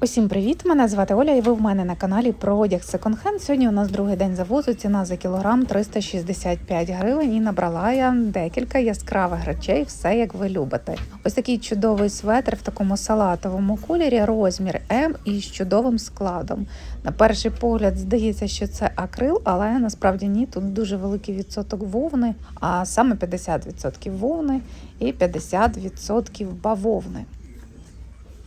Усім привіт! Мене звати Оля, і ви в мене на каналі про одяг секонд-хенд. Сьогодні у нас другий день завозу. Ціна за кілограм 365 гривень. І набрала я декілька яскравих речей, все як ви любите. Ось такий чудовий светр в такому салатовому кольорі, розмір М і з чудовим складом. На перший погляд здається, що це акрил, але насправді ні. Тут дуже великий відсоток вовни, а саме 50% вовни і 50% бавовни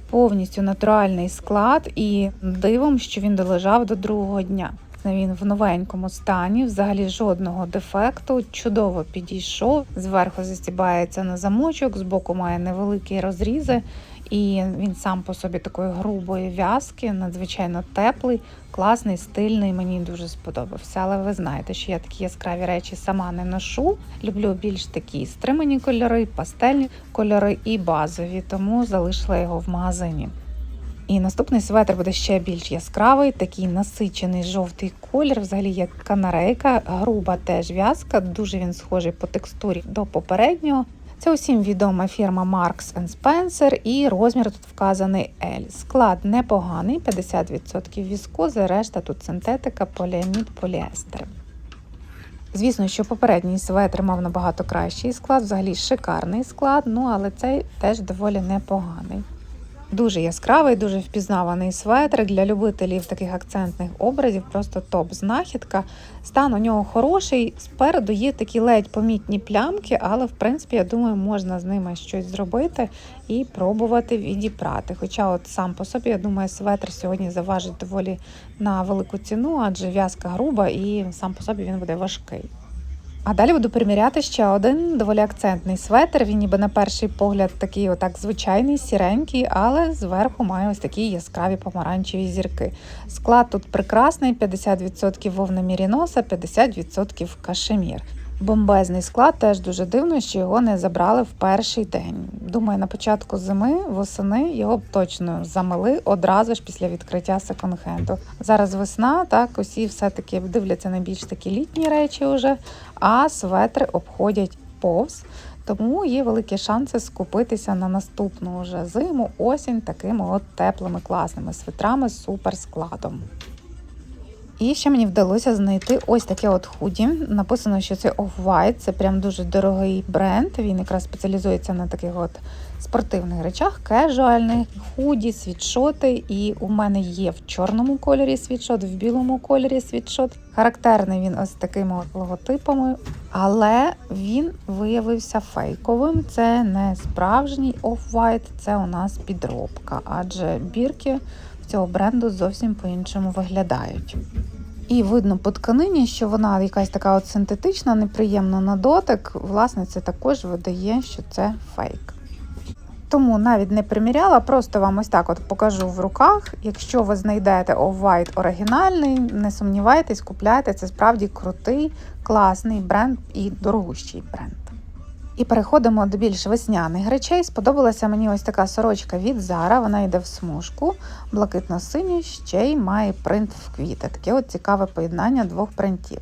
повністю натуральний склад і дивом, що він долежав до другого дня. Він в новенькому стані, взагалі жодного дефекту, чудово підійшов. Зверху застібається на замочок, збоку має невеликі розрізи, і він сам по собі такої грубої в'язки, надзвичайно теплий, класний, стильний. Мені дуже сподобався. Але ви знаєте, що я такі яскраві речі сама не ношу. Люблю більш такі стримані кольори, пастельні кольори і базові, тому залишила його в магазині. І наступний светр буде ще більш яскравий, такий насичений жовтий колір, взагалі як канарейка, груба теж в'язка, дуже він схожий по текстурі до попереднього. Це усім відома фірма Marks Spencer і розмір тут вказаний L. Склад непоганий, 50% віскози, решта тут синтетика, поліамід, поліестер. Звісно, що попередній светр мав набагато кращий склад, взагалі шикарний склад, ну але цей теж доволі непоганий. Дуже яскравий, дуже впізнаваний светр для любителів таких акцентних образів, просто топ-знахідка. Стан у нього хороший. Спереду є такі ледь помітні плямки, але в принципі, я думаю, можна з ними щось зробити і пробувати відіпрати. Хоча, от сам по собі, я думаю, светр сьогодні заважить доволі на велику ціну, адже в'язка груба і сам по собі він буде важкий. А далі буду приміряти ще один доволі акцентний светр. Він ніби на перший погляд такий отак звичайний, сіренький, але зверху має ось такі яскраві помаранчеві зірки. Склад тут прекрасний: 50% вовна міріноса, 50% кашемір. Бомбезний склад теж дуже дивно, що його не забрали в перший день. Думаю, на початку зими восени його б точно замили одразу ж після відкриття секонд-хенду. Зараз весна, так усі все-таки дивляться на більш такі літні речі вже, а светри обходять повз. Тому є великі шанси скупитися на наступну вже зиму, осінь такими от теплими класними свитрами з суперскладом. І ще мені вдалося знайти ось таке от худі. Написано, що це Off-White, це прям дуже дорогий бренд. Він якраз спеціалізується на таких от спортивних речах, кежуальних, худі, світшоти. І у мене є в чорному кольорі світшот, в білому кольорі світшот. Характерний він ось такими от логотипами, але він виявився фейковим. Це не справжній Off-White, це у нас підробка, адже бірки цього бренду зовсім по-іншому виглядають. І видно по тканині, що вона якась така от синтетична, неприємна на дотик. Власне, це також видає, що це фейк. Тому навіть не приміряла, просто вам ось так от покажу в руках. Якщо ви знайдете Off-White оригінальний, не сумнівайтесь, купляйте. Це справді крутий, класний бренд і дорогущий бренд. І переходимо до більш весняних речей. Сподобалася мені ось така сорочка від Zara, Вона йде в смужку, блакитно-синю, ще й має принт в квіти. Таке от цікаве поєднання двох принтів.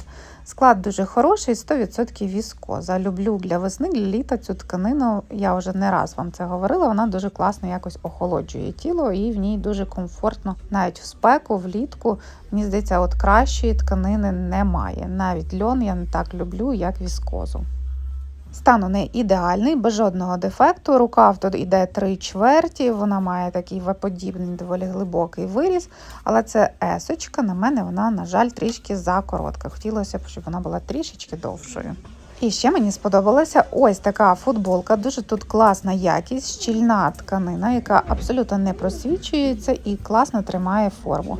Склад дуже хороший, 100% віскоза. Люблю для весни, для літа цю тканину. Я вже не раз вам це говорила. Вона дуже класно якось охолоджує тіло, і в ній дуже комфортно, навіть в спеку, влітку. Мені здається, от кращої тканини немає. Навіть льон я не так люблю, як віскозу. Стан у неї ідеальний, без жодного дефекту. Рукав тут іде три чверті, вона має такий веподібний, доволі глибокий виріз, але це есочка, на мене вона, на жаль, трішки закоротка. Хотілося б, щоб вона була трішечки довшою. І ще мені сподобалася ось така футболка, дуже тут класна якість, щільна тканина, яка абсолютно не просвічується і класно тримає форму.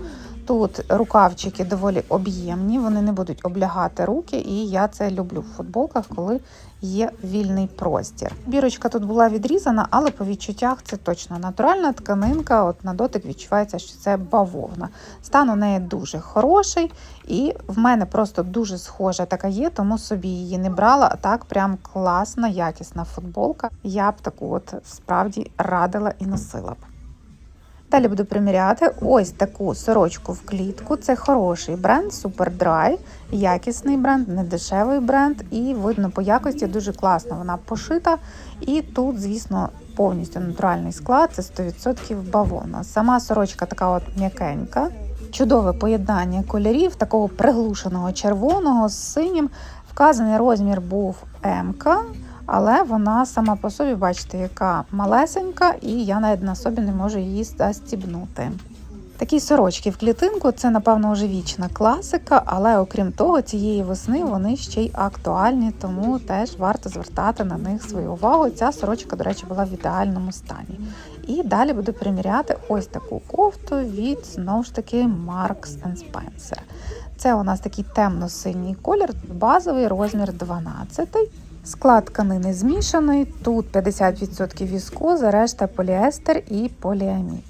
Тут рукавчики доволі об'ємні, вони не будуть облягати руки, і я це люблю в футболках, коли є вільний простір. Бірочка тут була відрізана, але по відчуттях це точно натуральна тканинка. От на дотик відчувається, що це бавовна. Стан у неї дуже хороший, і в мене просто дуже схожа така є, тому собі її не брала. А так прям класна, якісна футболка. Я б таку от справді радила і носила б. Далі буду приміряти ось таку сорочку в клітку. Це хороший бренд, Superdry, якісний бренд, не дешевий бренд, і видно по якості дуже класно вона пошита. І тут, звісно, повністю натуральний склад, це 100% бавовна. Сама сорочка така от м'якенька. Чудове поєднання кольорів, такого приглушеного червоного з синім. Вказаний розмір був М, але вона сама по собі, бачите, яка малесенька, і я навіть на собі не можу її застібнути. Такі сорочки в клітинку це, напевно, вже вічна класика, але окрім того, цієї весни вони ще й актуальні, тому теж варто звертати на них свою увагу. Ця сорочка, до речі, була в ідеальному стані. І далі буду приміряти ось таку кофту від знову ж таки Marks Spencer. Це у нас такий темно-синій колір, базовий розмір 12. Склад тканини змішаний. Тут 50% віскоза, решта поліестер і поліамід.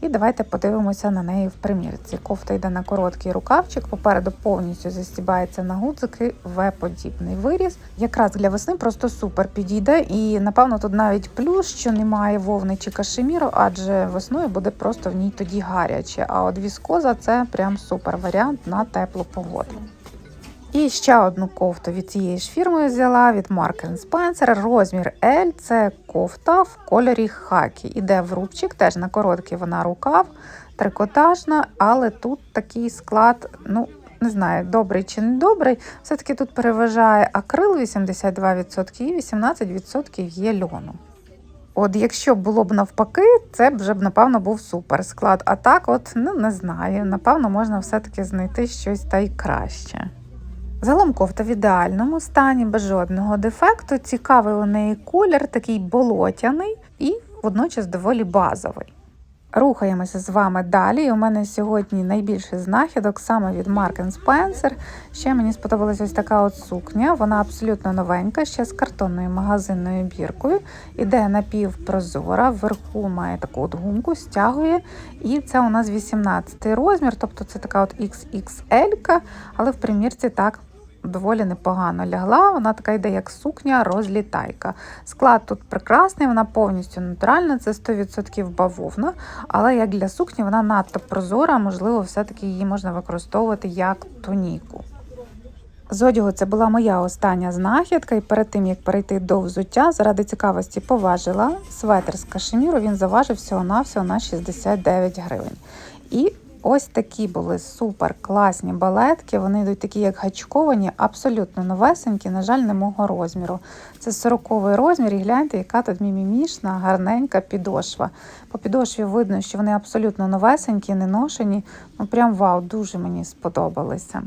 І давайте подивимося на неї в примірці. Кофта йде на короткий рукавчик, попереду повністю застібається на гудзики В-подібний виріз. Якраз для весни просто супер підійде. І напевно тут навіть плюс, що немає вовни чи кашеміру, адже весною буде просто в ній тоді гаряче. А от віскоза це прям супер варіант на теплу погоду. І ще одну кофту від цієї ж фірми взяла від Mark Spencer. Розмір L це кофта в кольорі хакі. Іде в рубчик, теж на короткий вона рукав, трикотажна, але тут такий склад, ну, не знаю, добрий чи не добрий. Все-таки тут переважає акрил 82% і 18% є льону. От якщо було б навпаки, це б вже б, напевно, був супер склад. А так, от, ну не знаю, напевно, можна все-таки знайти щось та й краще. Загалом кофта в ідеальному стані, без жодного дефекту. Цікавий у неї колір, такий болотяний і водночас доволі базовий. Рухаємося з вами далі. У мене сьогодні найбільше знахідок саме від Mark Spencer. Ще мені сподобалася ось така от сукня. Вона абсолютно новенька, ще з картонною магазинною біркою. Іде напівпрозора, вверху має таку от гумку, стягує. І це у нас 18 розмір, тобто це така от XXL, але в примірці так доволі непогано лягла. Вона така йде, як сукня, розлітайка. Склад тут прекрасний, вона повністю натуральна, це 100% бавовна, але як для сукні вона надто прозора, можливо, все-таки її можна використовувати як тоніку. З одягу це була моя остання знахідка, і перед тим як перейти до взуття, заради цікавості поважила светр з кашеміру. Він заважив всього-навсього на 69 гривень. І Ось такі були супер класні балетки. Вони йдуть такі, як гачковані, абсолютно новесенькі, на жаль, не мого розміру. Це 40-й розмір, і гляньте, яка тут мімімішна, гарненька підошва. По підошві видно, що вони абсолютно новесенькі, не ношені. Ну прям вау, дуже мені сподобалися.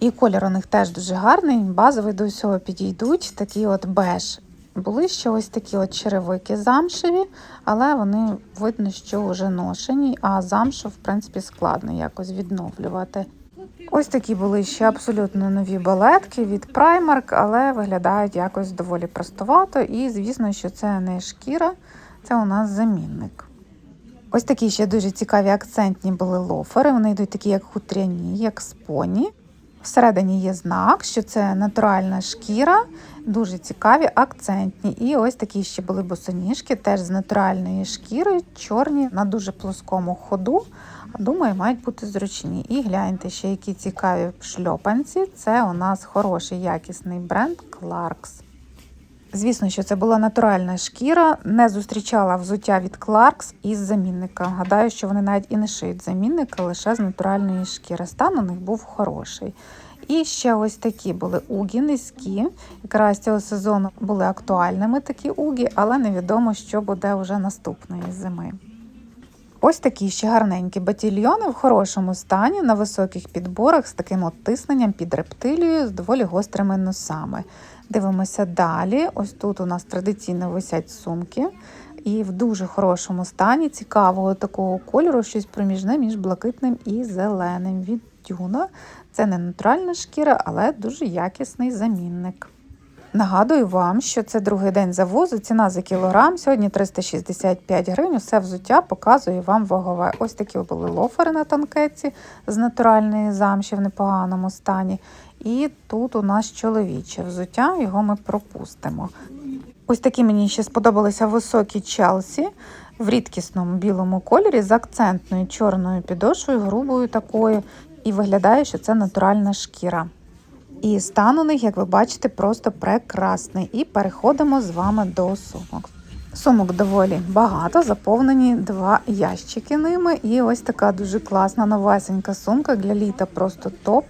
І колір у них теж дуже гарний, базовий до всього підійдуть, такий от беж. Були ще ось такі от черевики замшеві, але вони видно, що вже ношені, а замшу, в принципі, складно якось відновлювати. Ось такі були ще абсолютно нові балетки від Primark, але виглядають якось доволі простовато. І, звісно, що це не шкіра, це у нас замінник. Ось такі ще дуже цікаві акцентні були лофери. Вони йдуть такі, як хутряні, як споні. Всередині є знак, що це натуральна шкіра, дуже цікаві, акцентні. І ось такі ще були босоніжки, теж з натуральної шкіри, чорні на дуже плоскому ходу. Думаю, мають бути зручні. І гляньте, ще які цікаві шльопанці. Це у нас хороший якісний бренд Clarks. Звісно, що це була натуральна шкіра, не зустрічала взуття від Clarks із замінника. Гадаю, що вони навіть і не шиють замінника лише з натуральної шкіри. Стан у них був хороший. І ще ось такі були угі низькі. Якраз цього сезону були актуальними такі угі, але невідомо, що буде вже наступної зими. Ось такі ще гарненькі батільйони в хорошому стані на високих підборах з таким от тисненням під рептилією з доволі гострими носами. Дивимося далі. Ось тут у нас традиційно висять сумки. І в дуже хорошому стані цікавого такого кольору, щось проміжне між блакитним і зеленим від тюна. Це не натуральна шкіра, але дуже якісний замінник. Нагадую вам, що це другий день завозу, ціна за кілограм. Сьогодні 365 гривень. Усе взуття показує вам вагове. Ось такі були лофери на танкетці з натуральної замші в непоганому стані. І тут у нас чоловіче взуття, його ми пропустимо. Ось такі мені ще сподобалися високі Челсі. в рідкісному білому кольорі з акцентною чорною підошвою, грубою такою, і виглядає, що це натуральна шкіра. І стан у них, як ви бачите, просто прекрасний. І переходимо з вами до сумок. Сумок доволі багато, заповнені два ящики ними. І ось така дуже класна новесенька сумка для літа, просто топ.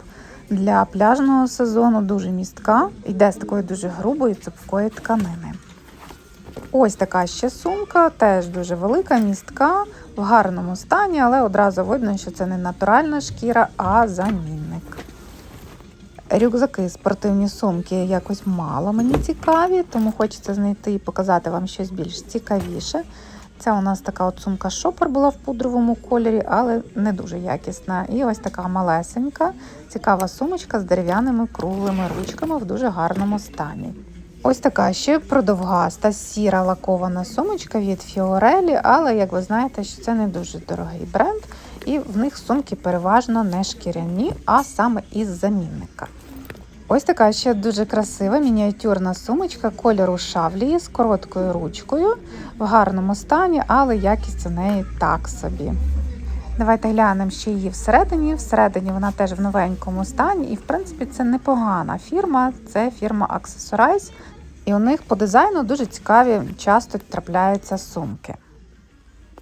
Для пляжного сезону дуже містка. Йде з такої дуже грубої цупкої тканини. Ось така ще сумка, теж дуже велика, містка, в гарному стані, але одразу видно, що це не натуральна шкіра, а замінник. Рюкзаки, спортивні сумки якось мало мені цікаві, тому хочеться знайти і показати вам щось більш цікавіше. Це у нас така от сумка шопер була в пудровому кольорі, але не дуже якісна. І ось така малесенька, цікава сумочка з дерев'яними круглими ручками в дуже гарному стані. Ось така ще продовгаста сіра лакована сумочка від Фіорелі, але як ви знаєте, що це не дуже дорогий бренд, і в них сумки переважно не шкіряні, а саме із замінника. Ось така ще дуже красива мініатюрна сумочка кольору шавлії з короткою ручкою в гарному стані, але якість у неї так собі. Давайте глянемо ще її всередині. Всередині вона теж в новенькому стані, і в принципі це непогана фірма. Це фірма Accessorize. І у них по дизайну дуже цікаві, часто трапляються сумки.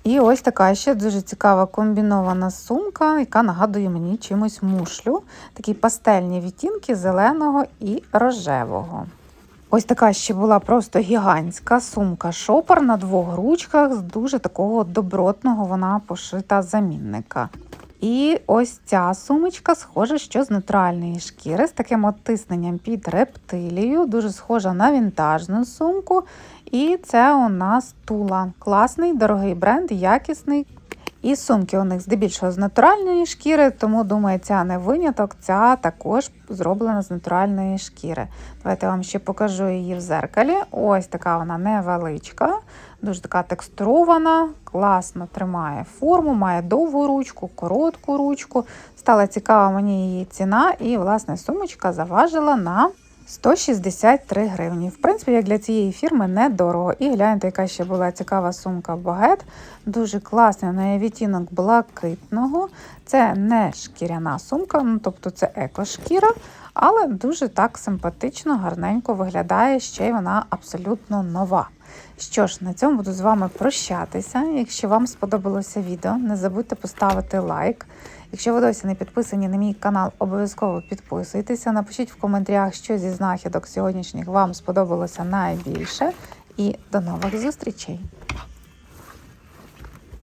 І ось така ще дуже цікава комбінована сумка, яка нагадує мені чимось мушлю. Такі пастельні відтінки зеленого і рожевого. Ось така ще була просто гігантська сумка шопер на двох ручках з дуже такого добротного вона пошита замінника. І ось ця сумочка схожа, що з натуральної шкіри, з таким оттисненням під рептилію, дуже схожа на вінтажну сумку. І це у нас тула. Класний, дорогий бренд, якісний. І сумки у них здебільшого з натуральної шкіри, тому думаю, ця не виняток, ця також зроблена з натуральної шкіри. Давайте я вам ще покажу її в зеркалі. Ось така вона невеличка, дуже така текстурована, класно тримає форму, має довгу ручку, коротку ручку. Стала цікава мені її ціна, і, власне, сумочка заважила на 163 гривні. В принципі, як для цієї фірми недорого. І гляньте, яка ще була цікава сумка багет. Дуже класний на відтінок блакитного. Це не шкіряна сумка, ну тобто це екошкіра, але дуже так симпатично, гарненько виглядає, ще й вона абсолютно нова. Що ж, на цьому буду з вами прощатися. Якщо вам сподобалося відео, не забудьте поставити лайк. Якщо ви досі не підписані на мій канал, обов'язково підписуйтеся. Напишіть в коментарях, що зі знахідок сьогоднішніх вам сподобалося найбільше. І до нових зустрічей!